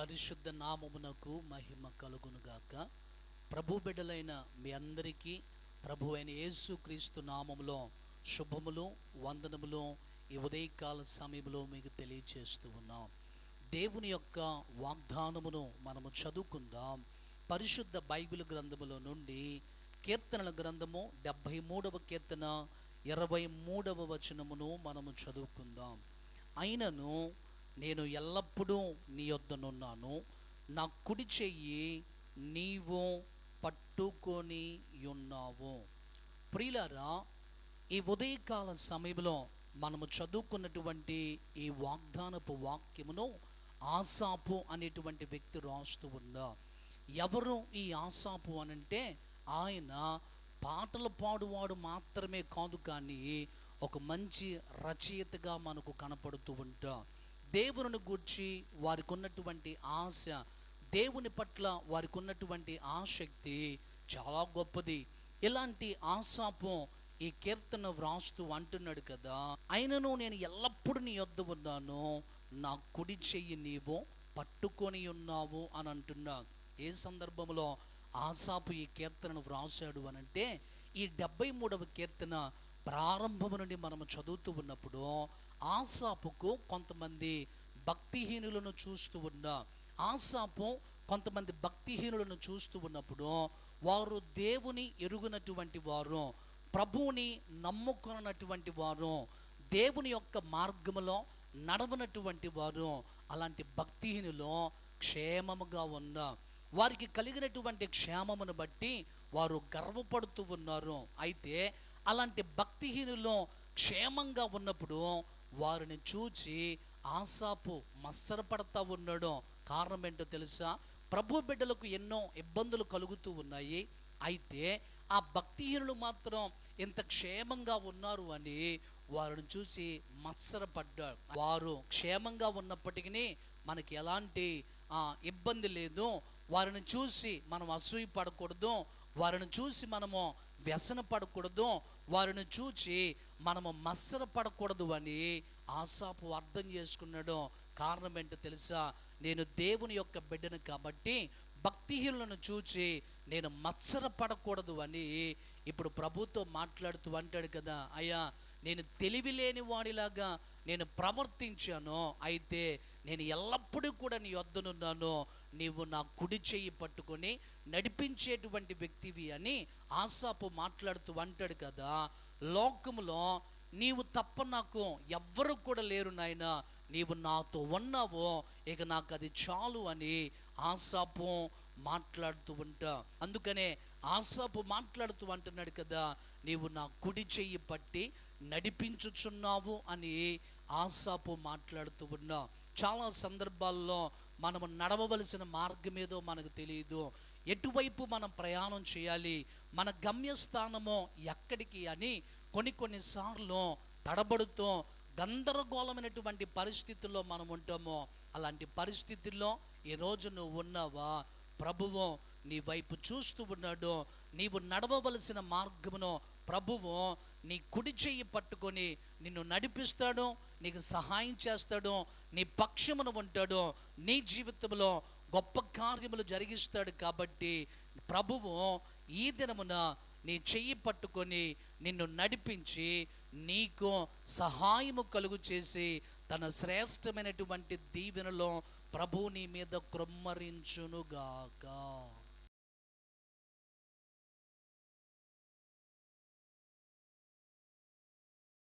పరిశుద్ధ నామమునకు మహిమ కలుగునుగాక. ప్రభు బిడ్డలైన మీ అందరికీ ప్రభు అయిన యేసుక్రీస్తు నామములో శుభములు వందనములు ఈ ఉదయకాల సమయంలో మీకు తెలియజేస్తూ ఉన్నాం. దేవుని యొక్క వాగ్దానమును మనము చదువుకుందాం. పరిశుద్ధ బైబిల్ గ్రంథములో నుండి కీర్తనల గ్రంథము డెబ్భై మూడవ కీర్తన ఇరవై మూడవ వచనమును మనము చదువుకుందాం. అయినను నేను ఎల్లప్పుడూ నీ యొద్దనున్నాను నా కుడి చెయ్యి నీవు పట్టుకొని ఉన్నావు. ప్రియులరా ఈ ఉదయకాల సమయంలో మనము చదువుకున్నటువంటి ఈ వాగ్దానపు వాక్యమును ఆసాపు అనేటువంటి వ్యక్తి రాస్తూ ఉందా ఎవరు ఈ ఆసాపు అనంటే ఆయన పాటలు పాడువాడు మాత్రమే కాదు కానీ ఒక మంచి రచయితగా మనకు కనపడుతూ ఉంటాం. దేవుని గూర్చి వారికి ఉన్నటువంటి ఆశ దేవుని పట్ల వారికి ఉన్నటువంటి ఆసక్తి చాలా గొప్పది. ఇలాంటి ఆశాపం ఈ కీర్తన వ్రాస్తూ అంటున్నాడు కదా అయినను నేను ఎల్లప్పుడూ నీ యొద్ద ఉన్నాను నా కుడి చెయ్యి నీవు పట్టుకొని ఉన్నావు అని అంటున్నా. ఏ సందర్భంలో ఆసాపు ఈ కీర్తనను వ్రాసాడు అని అంటే ఈ డెబ్బై మూడవ కీర్తన ప్రారంభం నుండి మనము చదువుతూ ఉన్నప్పుడు ఆసాపుకు కొంతమంది భక్తిహీనులను చూస్తూ ఉన్న ఆసాపు కొంతమంది భక్తిహీనులను చూస్తూ ఉన్నప్పుడు వారు దేవుని ఎరుగునటువంటి వారు ప్రభువుని నమ్ముకున్నటువంటి వారు దేవుని యొక్క మార్గములో నడవనటువంటి వారు. అలాంటి భక్తిహీనులు క్షేమముగా ఉన్న వారికి కలిగినటువంటి క్షేమమును బట్టి వారు గర్వపడుతూ ఉన్నారు. అయితే అలాంటి భక్తిహీనులు క్షేమంగా ఉన్నప్పుడు వారిని చూచి ఆశాపు మత్సరపడతా ఉండడం కారణం ఏంటో తెలుసా? ప్రభు బిడ్డలకు ఎన్నో ఇబ్బందులు కలుగుతూ ఉన్నాయి. అయితే ఆ భక్తిహీనులు మాత్రం ఇంత క్షేమంగా ఉన్నారు అని వారిని చూసి మత్సరపడ్డాడు వారు క్షేమంగా ఉన్నప్పటికీ మనకి ఎలాంటి ఇబ్బంది లేదు. వారిని చూసి మనం అసూయ పడకూడదు వారిని చూసి మనము వ్యసన పడకూడదు వారిని చూచి మనము మత్సర పడకూడదు అని ఆశాపు అర్థం చేసుకున్నాడు. కారణం ఏంటో తెలుసా? నేను దేవుని యొక్క బిడ్డను కాబట్టి భక్తిహీనులను చూచి నేను మత్సర పడకూడదు అని ఇప్పుడు ప్రభుతో మాట్లాడుతూ అంటాడు కదా. అయ్యా నేను తెలివి లేని వాడిలాగా నేను ప్రవర్తించాను. అయితే నేను ఎల్లప్పుడూ కూడా నీ వద్దనున్నాను. నీవు నా కుడి చెయ్యి పట్టుకొని నడిపించేటువంటి వ్యక్తివి అని ఆశాపు మాట్లాడుతూ అంటాడు కదా లోకములో నీవు తప్ప నాకు ఎవ్వరు కూడా లేరు నాయన నీవు నాతో ఉన్నావో ఇక నాకు అది చాలు అని ఆశాపు మాట్లాడుతూ ఉంటా అందుకనే ఆశాపు మాట్లాడుతూ అంటున్నాడు కదా నీవు నా కుడి చెయ్యి పట్టి నడిపించుచున్నావు అని ఆశాపు మాట్లాడుతూ ఉన్నా. చాలా సందర్భాల్లో మనము నడవవలసిన మార్గం ఏదో మనకు తెలియదు. ఎటువైపు మనం ప్రయాణం చేయాలి మన గమ్యస్థానము ఎక్కడికి అని కొన్ని కొన్నిసార్లు తడబడుతూ గందరగోళమైనటువంటి పరిస్థితుల్లో మనం ఉంటామో అలాంటి పరిస్థితుల్లో ఈరోజు నువ్వు ఉన్నావా? ప్రభువు నీ వైపు చూస్తూ ఉన్నాడు. నీవు నడవవలసిన మార్గమును ప్రభువు నీ కుడి చెయ్యి పట్టుకొని నిన్ను నడిపిస్తాడు నీకు సహాయం చేస్తాడు నీ పక్షమును ఉంటాడు నీ జీవితంలో గొప్ప కార్యములు జరిగిస్తాడు కాబట్టి ప్రభువు ఈ దినమున నీ చెయ్యి పట్టుకొని నిన్ను నడిపించి నీకు సహాయము కలుగు చేసి తన శ్రేష్టమైనటువంటి దీవెనలో ప్రభు నీ మీద క్రొమ్మరించునుగాక.